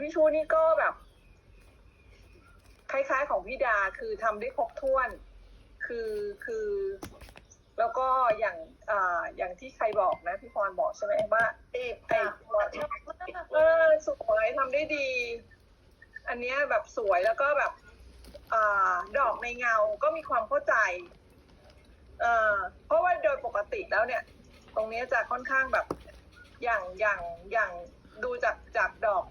พี่ชูนี่ก็แบบ คล้ายๆของพี่ดาคือทำได้ครบถ้วน คือคือ แล้วก็อย่างอ่าอย่างที่ใครบอกนะ พี่พรบอกใช่ไหมว่าติดไอ้ค่ะชอบมากเออสวยทำได้ดี อันเนี้ยแบบสวยแล้วก็แบบอ่าดอกในเงาก็มีความเข้าใจเอ่อเพราะว่าโดยปกติแล้วเนี่ย ตรงนี้จะค่อนข้างแบบอย่างอย่างอย่างดูจากจากดอก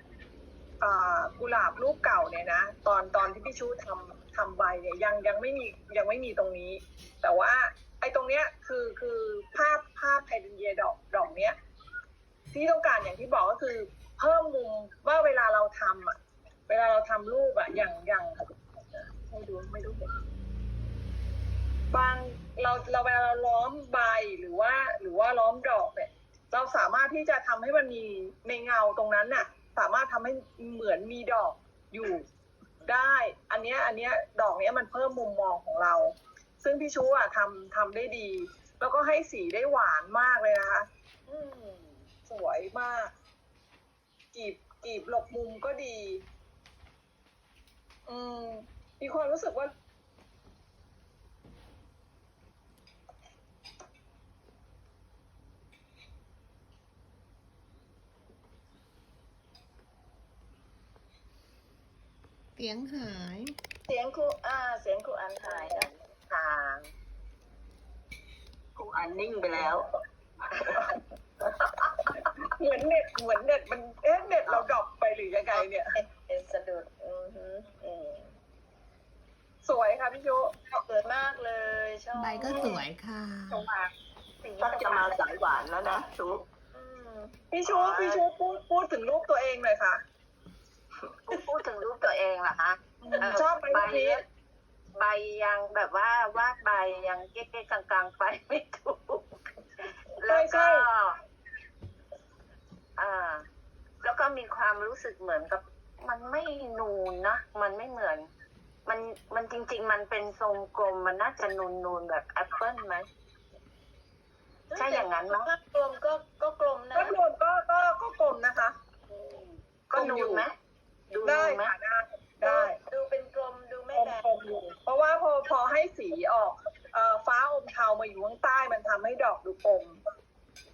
กุหลาบรูปเก่าเนี่ยนะ ตอนตอนที่พี่ชูทำทำใบเนี่ยยังยังไม่มียังไม่มีตรงนี้ แต่ว่าไอ้ตรงเนี้ยคือคือภาพภาพไพเดนเยดอกดอกเนี้ยที่ต้องการอย่างที่บอกก็คือเพิ่มมุมว่าเวลาเราทำอะ เวลาเราทำรูปอะอย่างอย่างไม่ดูไม่รู้เห็นบางเราเราเวลาเราล้อมใบหรือว่า หรือว่าล้อมดอกเนี่ย เราสามารถที่จะทำให้มันมีในเงาตรงนั้นน่ะ สามารถทำให้เหมือนมีดอกอยู่ได้ อันเนี้ยอันเนี้ยดอกเนี้ยมันเพิ่มมุมมองของเรา ซึ่งพี่ชูอะทำทำได้ดี แล้วก็ให้สีได้หวานมากเลยนะคะอืมสวยมากกีบกีบหลบมุมก็ดี อืมมีความรู้สึกว่า สียงหาย เสียงครูอ่า เสียงครูอันหายนะทางครูอันนิ่งไปแล้ว เหมือนเน็ตเหมือนเน็ตมันเอ๊ะเน็ตเราดรอปไปหรือยังไงเนี่ยเอ็นสะดุดอือหืออืมสวยค่ะพี่ชูสวยมากเลยชอบใบก็สวยค่ะตรงมาสีชักจะมาสายหวานแล้วนะทุกอืมพี่ชูพี่ชูพูดพูดถึงรูปตัวเองหน่อยค่ะ พูดถึงรูปตัวเองเหรอคะเชอบไหมใบรูปนี้ใบยังแบบว่าวาดใบยังเก๊กๆกลางๆไปไม่ถูก แล้วก็อ่า แล้วก็มีความรู้สึกเหมือนกับ มันไม่นูนนะมันไม่เหมือน มันมันจริง ๆ มันเป็นทรงกลมมันน่าจะนูนๆแบบแอปเปิลไหมใช่อย่างนั้นมั้งภาพกลมก็ก็กลมนะก็รวมก็ก็ก็กลมนะคะ ก็นูนไหม ดูนูได้นไหมค่ะได้ได้ดูเป็นกลมดูไม่กลมแบนกลมอยู่เพราะว่าพอพอให้สีออกเอ่อฟ้าอมเทามาอยู่ข้างใต้มันทำให้ดอกดูกลม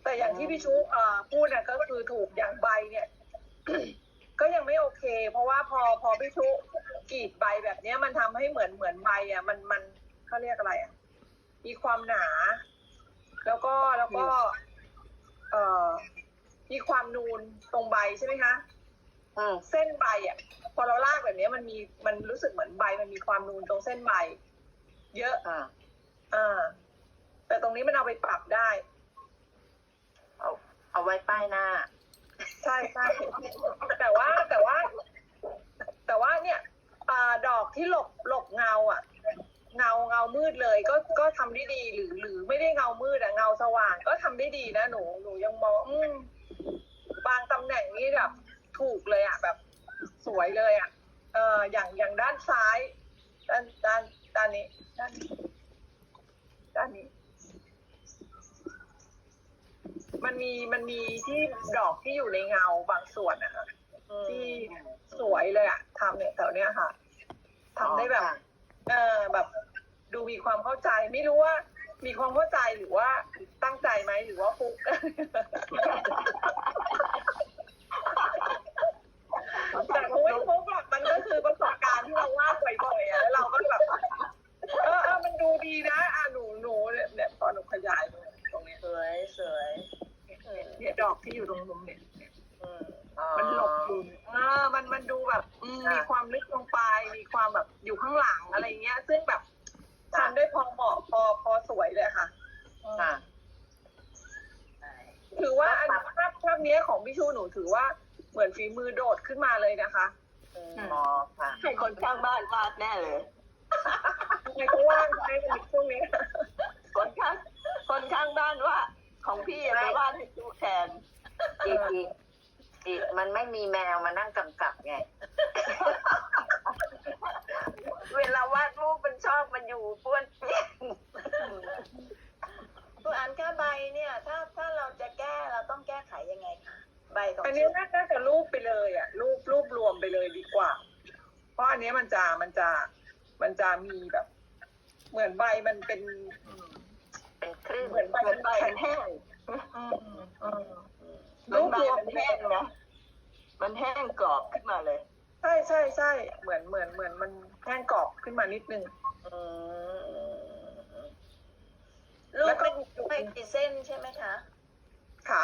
แต่อย่างที่พี่ชุเอ่อพูดน่ะก็คือถูกอย่างใบเนี่ย ก็ยังไม่โอเค เพราะว่าพอพอพี่ชุกรีดใบแบบเนี้ยมันทำให้เหมือนเหมือนใบอะมันมันเขาเรียกอะไรอะมีความหนา แล้วก็แล้วก็ เอ่อมีความนูนตรงใบใช่ไหมคะอืม เส้นใบอะ พอเราลากแบบเนี้ยมันมีมันรู้สึกเหมือนใบ มันมีความนูนตรงเส้นใบ เยอะอ่าอ่า แต่ตรงนี้มันเอาไปปรับได้ เอา เอาไว้ป้ายหน้า ใช่ใช่แต่ว่าแต่ว่า แต่ว่าเนี่ยอ่าดอกที่หลบหลบเงา อะ เงาเงามืดเลย ก็ก็ทำได้ดีหรือหรือไม่ได้เงามืดอะเงาสว่างก็ทำได้ดีนะหนูหนูยังมองอืมบางตำแหน่งนี่แบบ ถูกเลยอะแบบสวยเลยอะเอออย่างอย่างด้านซ้าย ด้านด้านด้านนี้ด้านนี้ด้านนี้ มันมีมันมีที่ดอกที่อยู่ในเงาบางส่วนนะคะอืมที่สวยเลยอะทำเนี่ยแถวเนี้ยค่ะทำได้แบบอ๋อค่ะเออแบบ ดูมีความเข้าใจไม่รู้ว่า มีความเข้าใจหรือว่าตั้งใจไหมหรือว่าฟุก แต่คงไม่ฟุกหรอกมันก็คือประสบการณ์ที่เราวาดบ่อยๆอะแล้วเราก็แบบเออเออมันดูดีนะ อะหนูหนูเนี่ยเนี่ยตอนหนูขยายตรงนี้สวยสวยเนี่ยดอกที่อยู่ตรงมุมเนี่ย อืม อ๋อ มันหลบอยู่เออมันมันดูแบบอืม ค่ะ มีความลึกลงไป มีความแบบอยู่ข้างหลังอะไรเงี้ย ซึ่งแบบทำได้พอเหมาะพอพอสวยเลยค่ะ ค่ะ ถือว่าอันภาพภาพเนี้ยของพี่ชูหนูถือว่าเหมือนฝีมือโดดขึ้นมาเลยนะคะ อืม อ๋อค่ะให้คนข้างบ้านวาดแน่เลย ทำ ไมเขาว่างใช้ในช่วงนี้คนข้างคนข้างบ้านว่า ของพี่อะไปวาดให้ดูแทนอีกอีกอีกมันไม่มีแมวมานั่งกำกับไง เวลาวาดรูปมันชอบมันอยู่ป้วนเปี้ยนครูอันค่าใบเนี่ย ถ้าถ้าเราจะแก้เราต้องแก้ไขยังไงคะใบของอันนี้น่าน่าจะรูปไปเลยอะรูปรูปรวมไปเลยดีกว่า เพราะอันนี้มันจะมันจะมันจะมีแบบ เหมือนใบมันเป็นเป็นคลื่นเหมือนใบเหมือนใบแข็มังนแห้งอืมอืมเหมือนใบมันแห้งนะมันแห้งกรอบขึ้นมาเลย ใช่ใช่ใช่เหมือนเหมือนเหมือนมันแห้งกรอบขึ้นมานิดนึงอืมลูแล้กวก็ไม่ไม่มีเส้นใช่ไหมคะขา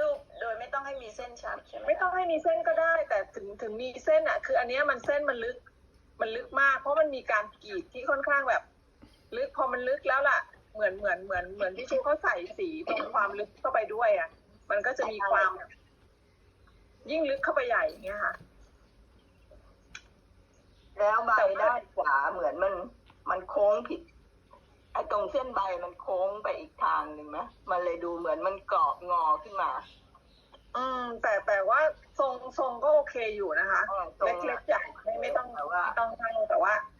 ลูกโดยไม่ต้องให้มีเส้นชัดใช่ไหมคะไม่ต้องให้มีเส้นก็ได้ แต่ถึงถึงมีเส้นอะ คืออันเนี้ยมันเส้นมันลึก มันลึกมาก เพราะมันมีการกรีดที่ค่อนข้างแบบ ลึกพอมันลึกแล้วล่ะ เหมือนเหมือนเหมือนเหมือนที่ชูเขาใส่สีตรงความลึกเข้าไปด้วยอะ มันก็จะมีความ ยิ่งลึกเข้าไปใหญ่อย่างเงี้ยค่ะ แล้วใบด้านขวาเหมือนมัน มันโค้งผิดไอ้ตรงเส้นใบมันโค้งไปอีกทางหนึ่งไหมมันเลยดูเหมือนมันกรอบงอขึ้นมา อืม แต่แต่ว่าทรงทรงก็โอเคอยู่นะคะอ่าตรงเล็กๆใหญ่ไม่ไม่ต้องแต่ว่าไม่ต้องเท่าแต่ว่าเอ่อ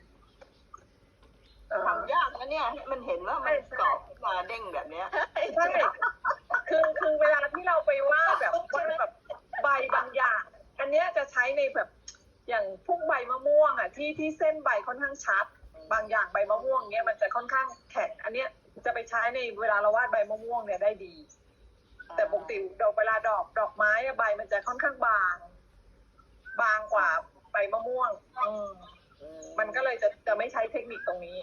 ทำยากนะเนี่ยให้มันเห็นว่ามันกรอบขึ้นมาเด้งแบบเนี้ยใช่คือคือเวลาที่เราไปวาดแบบวาดแบบใบบางอย่าง อันเนี้ยจะใช้ในแบบอย่างพวกใบมะม่วงอะที่ที่เส้นใบค่อนข้างชัด บางอย่างใบมะม่วงเนี้ยมันจะค่อนข้างแข็งอันเนี้ยจะไปใช้ในเวลาเราวาดใบมะม่วงเนี่ยได้ดี แต่ปกติดอกเวลาดอกดอกไม้ใบมันจะค่อนข้างบาง บางกว่าใบมะม่วง อืม มันก็เลยจะจะไม่ใช้เทคนิคตรงนี้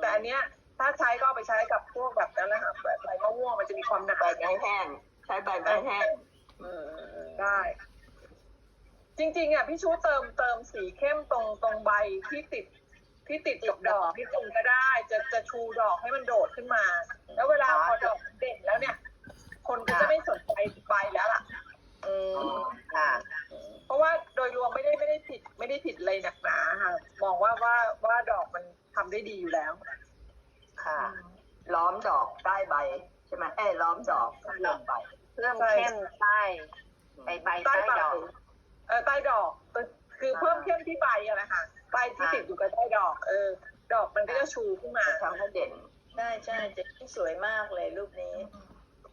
แต่อันเนี้ยถ้าใช้ก็เอาไปใช้กับพวกแบบนั้นแหละค่ะแบบใบมะม่วงมันจะมีความหนาใบไม้แห้งใช้ใบไม้แห้งอืมได้ จริงๆอะพี่ชูเติมเติมสีเข้มตรงตรงใบที่ติดที่ติดกับดอกที่ตรงก็ได้ จะจะชูดอกให้มันโดดขึ้นมา แล้วเวลาพอดอกเด่นแล้วเนี่ย คนก็จะไม่สนใจใบแล้วล่ะ อืมค่ะ เพราะว่าโดยรวมไม่ได้ไม่ได้ผิด ไม่ได้ผิดอะไรหนักหนาค่ะมองว่าว่าว่าดอกมันทำได้ดีอยู่แล้ว ค่ะ ล้อมดอกใต้ใบ ใช่ไหมเอ้ยล้อมดอกข้างใบเพิ่มเข้มใต้ใบใบใต้ใต้ใบดอกเออใต้ดอกคือเพิ่มเข้มที่ใบอะนะคะใบที่ติดอยู่กับใต้ดอก เออ ดอกมันก็จะชูขึ้นมาจะทำให้เด่นใช่ใช่เจ๊สวยมากเลยรูปนี้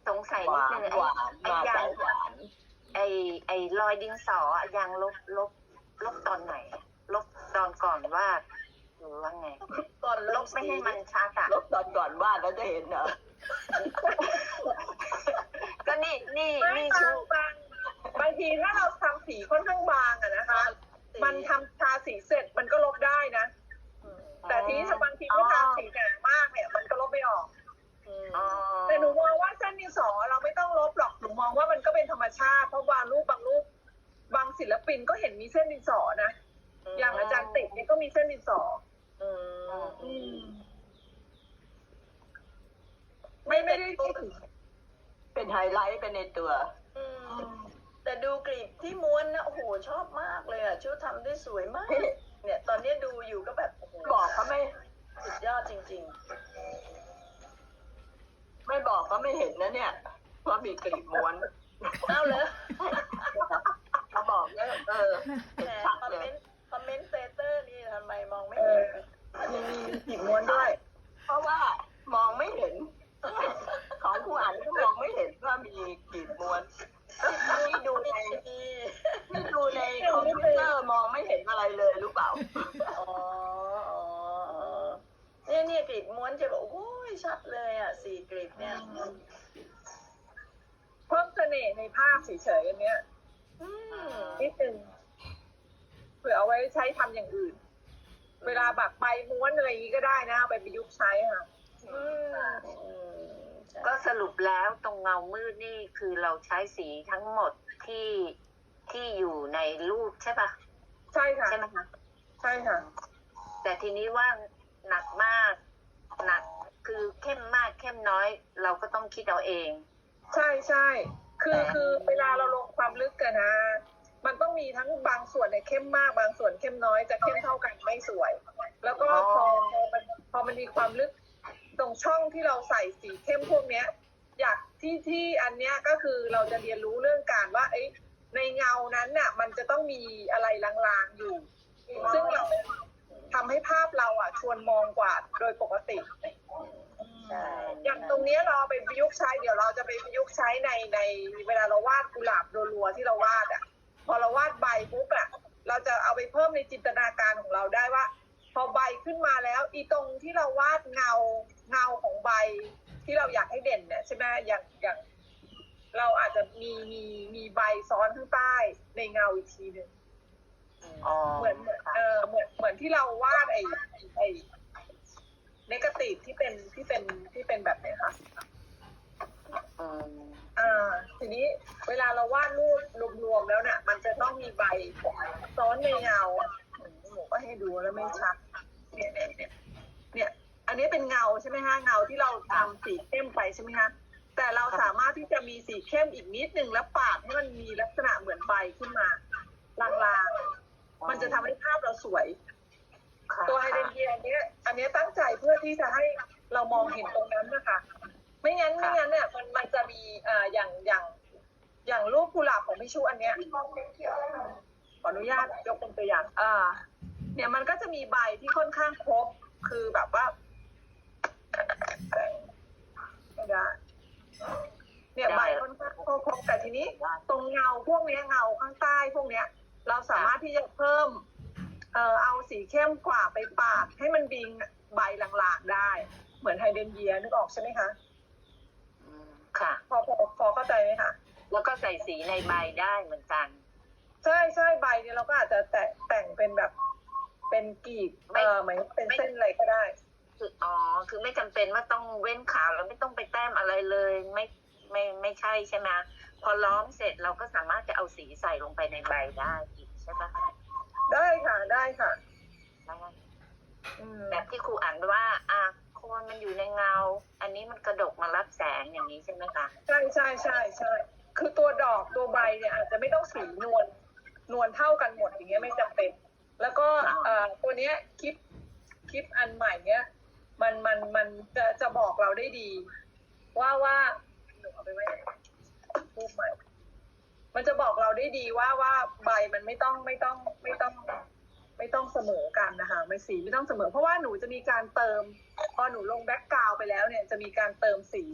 สงสัยหนิดวานึนงหวานไอ้มาไอ้ยาสางยหวาน ไอ้ไอ้รอยดินสออะยางลบลบลบตอนไหน ลบตอนก่อนวาดหรือว่าไงก่อนลบไม่ให้มันชัดอะลบตอนก่อนวาดแล้วจะเห็นเหรอก็นี่นี่ไม่นี่บาชูงบางบางทีถ้าเราทำสีค่อนข้างบางอะนะคะ มันทำทาสีเสร็จมันก็ลบได้นะ แต่ทีนี้ถ้าบางทีเขาทาสีหนามากเนี่ย มันก็ลบไม่ออก อ๋อ แต่ ชาติ เพราะบางรูปบางรูปบางศิลปินก็เห็นมีเส้นดินสอนะอย่างอาจารย์ติดเนี่ยก็มีเส้นดินสออืมอืมไม่ไม่ได้ถึงเป็นไฮไลท์เป็นในตัวอืมแต่ดูกลีบที่ม้วนนะโอ้โหชอบมากเลยอะชูทำได้สวยมาก เนี่ย ตอนนี้ดูอยู่ก็แบบโอ้โหบอกเขาไม่สุดยอดจริงไม่บอกก็ไม่เห็นนะเนี่ยว่ามีกลีบม้วนๆ เอาเลยเขาบอกแล้วเออแหเห็นมชัดคอมเลเมยนต์คอมเมนเตเตอร์นี่ทำไมมองไม่เอเห็อนมีมีขีดม้วนด้วย เพราะว่ามองไม่เห็น ของผู้อ่านก็มองไม่เห็นว่ามีกลีบม้วนที่ดูในที่ดูในคอมพิวเตอร์มองไม่เห็นอะไรเลยรู้เปล่า อ๋ออ๋ออ๋อเนี่ยเนี่ยกลีบม้วนจะบอกโอ้ยชัดเลยอะสี่กลีบเนี่ยเพิ่มเส น่ห์ในภาพเฉยๆอันเนี้ยอืมนิดนึงเผื่อเอาไว้ใช้ทำอย่างอื่น เวลาแบบใบม้วนอะไรอย่างนี้ก็ได้นะเอาไปประยุกต์ใช้ค่ะอืมอืมใช่ก็สรุปแล้วตรงเงามืดนี่คือเราใช้สีทั้งหมดที่ที่อยู่ในรูปใช่ปะใช่ค่ะใช่ไหมคะใช่ค่ะ แต่ทีนี้ว่าหนักมากหนักคือเข้มมากเข้มน้อย เราก็ต้องคิดเอาเอง ใช่ใช่ คือคือเวลาเราลงความลึกกันนะ มันต้องมีทั้งบางส่วนเนี่ยเข้มมากบางส่วนเข้มน้อยจะเข้มเท่ากันไม่สวย แล้วก็พอพอมันพอมันมีความลึกตรงช่องที่เราใส่สีเข้มพวกเนี้ย อยากที่ที่อันเนี้ยก็คือเราจะเรียนรู้เรื่องการว่า เอ้ยในเงานั้นน่ะ มันจะต้องมีอะไรลางๆอยู่ ซึ่งเราทำให้ภาพเราอะชวนมองกว่าโดยปกติ อืมใช่อย่างตรงเนี้ยเราเอาไปประยุกต์ใช้เดี๋ยวเราจะไปประยุกต์ใช้ในในเวลาเราวาดกุหลาบรัวๆที่เราวาดอะ พอเราวาดใบปุ๊บอะเราจะเอาไปเพิ่มในจินตนาการของเราได้ว่า พอใบขึ้นมาแล้ว อีตรงที่เราวาดเงาเงาของใบที่เราอยากให้เด่นเนี่ยใช่ไหมอย่างอย่าง เราอาจจะมีมีมีใบซ้อนข้างใต้ในเงาอีกทีหนึ่งอ๋อเหมือนเหมือนเออเหมือนเหมือนที่เราวาดไอ้ไอ้เนกาตีฟที่เป็นที่เป็นที่เป็นแบบไหนคะอืมอ่าทีนี้เวลาเราวาดรูปรวมๆแล้วเนี่ยมันจะต้องมีใบซ้อนในเงาอะหนูก็ให้ดูแล้วไม่ชัดเนี่ยเนี่ยเนี่ยเนี่ย อันนี้เป็นเงาใช่ไหมฮะเงาที่เราทำสีเข้มไปใช่ไหมฮะแต่เราสามารถที่จะมีสีเข้มอีกนิดนึงแล้วปาดให้มันมีลักษณะเหมือนใบขึ้นมาลางๆมันจะทำให้ภาพเราสวยค่ะตัวไฮเดรนเยียอันเนี้ยอัน เนี้ยตั้งใจเพื่อที่จะให้เรามองเห็นตรงนั้นนะคะไม่งั้นไม่งั้นเนี่ยมันมันจะมีอ่าอย่างอย่าง อย่างรูปกุหลาบของพี่ชูอันเนี้ยขออนุญาตยกเป็นตัวอย่างอ่า เนี่ยมันก็จะมีใบที่ค่อนข้างครบคือแบบว่าไม่ได้เนี่ยใบค่อนข้างครบแต่ทีนี้ ตรงเงาพวกเนี้ยเงาข้างใต้พวกเนี้ย เราสามารถที่จะเพิ่มเอ่อเอาสีเข้มกว่าไปปาดให้มันบิงใบหลางๆได้ เหมือนไฮเดรนเยียนึกออกใช่ไหมคะอืมค่ะ พอพอพอเข้าใจไหมคะแล้วก็ใส่สีในใบได้เหมือนกัน ใช่ใช่ใบเนี่ยเราก็อาจจะแต่แต่งเป็นแบบเป็นกรีบไม่เออเหมือนเป็นเส้นอะไรก็ได้คืออ๋อ คือไม่จำเป็นว่าต้องเว้นขาวแล้วไม่ต้องไปแต้มอะไรเลย ไม่ไม่ไม่ใช่ใช่ไหมพอล้อมเสร็จเราก็สามารถจะเอาสีใส่ลงไปในใบได้อีกใช่ปะ ได้ค่ะได้ค่ะได้อืมแบบที่ครูอ่านว่า อะโคนมันอยู่ในเงา อันนี้มันกระดกมารับแสงอย่างนี้ใช่ไหมคะใช่ใช่ใช่ใช่คือตัวดอกตัวใบเนี่ยอาจจะไม่ต้องสีนวลนวลเท่ากันหมดอย่างเงี้ยไม่จำเป็น แล้วก็เอ่อตัวเนี้ยคลิปคลิปอันใหม่เนี้ยมันมันมันจะจะบอกเราได้ดี ว่าว่าหนูเอาไปไว้ไหนรูปใหม่ มันจะบอกเราได้ดีว่าว่าใบมันไม่ต้องไม่ต้องไม่ต้อง ไม่ต้องเสมอกันนะคะไม่สีไม่ต้องเสมอ เพราะว่าหนูจะมีการเติม พอหนูลงแบ็กกราวไปแล้วเนี่ยจะมีการเติมสี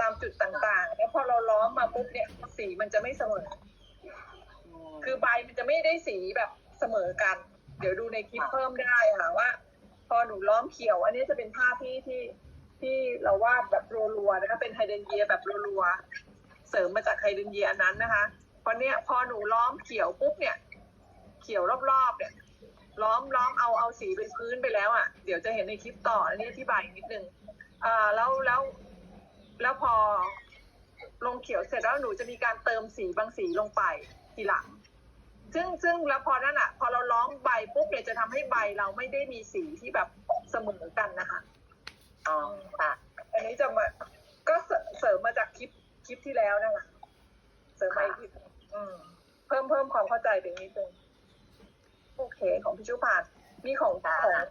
ตามจุดต่างๆ แล้วพอเราล้อมมาปุ๊บเนี่ยสีมันจะไม่เสมอ คือใบมันจะไม่ได้สีแบบเสมอกัน เดี๋ยวดูในคลิปเพิ่มได้ค่ะว่า พอหนูล้อมเขียว อันนี้จะเป็นภาพที่ที่ที่เราวาดแบบรัวๆนะคะเป็นไฮเดรนเยียแบบรัวๆ เสริมมาจากไฮเดรนเยียอันนั้นนะคะพอเนี้ยพอหนูล้อมเขียวปุ๊บเนี่ย เขียวรอบๆเนี่ย ล้อมล้อมเอาเอาสีเป็นพื้นไปแล้วอะ เดี๋ยวจะเห็นในคลิปต่ออันนี้อธิบายอีกนิดนึงอ่าแล้วแล้วแล้วพอลงเขียวเสร็จแล้วหนูจะมีการเติมสีบางสีลงไปทีหลัง ซึ่งซึ่งแล้วพอนั่นอะ พอเราล้อมใบปุ๊บเนี่ยจะทำให้ใบเราไม่ได้มีสีที่แบบเสมอกันนะคะอ๋อค่ะ อันนี้จะมาก็เสเสริมมาจากคลิป คลิปที่แล้วนะคะเสริมไปอีกทีอืม เพิ่มเพิ่มความเข้าใจไปนิดนึงโอเค ของพี่ชุพานมีของของ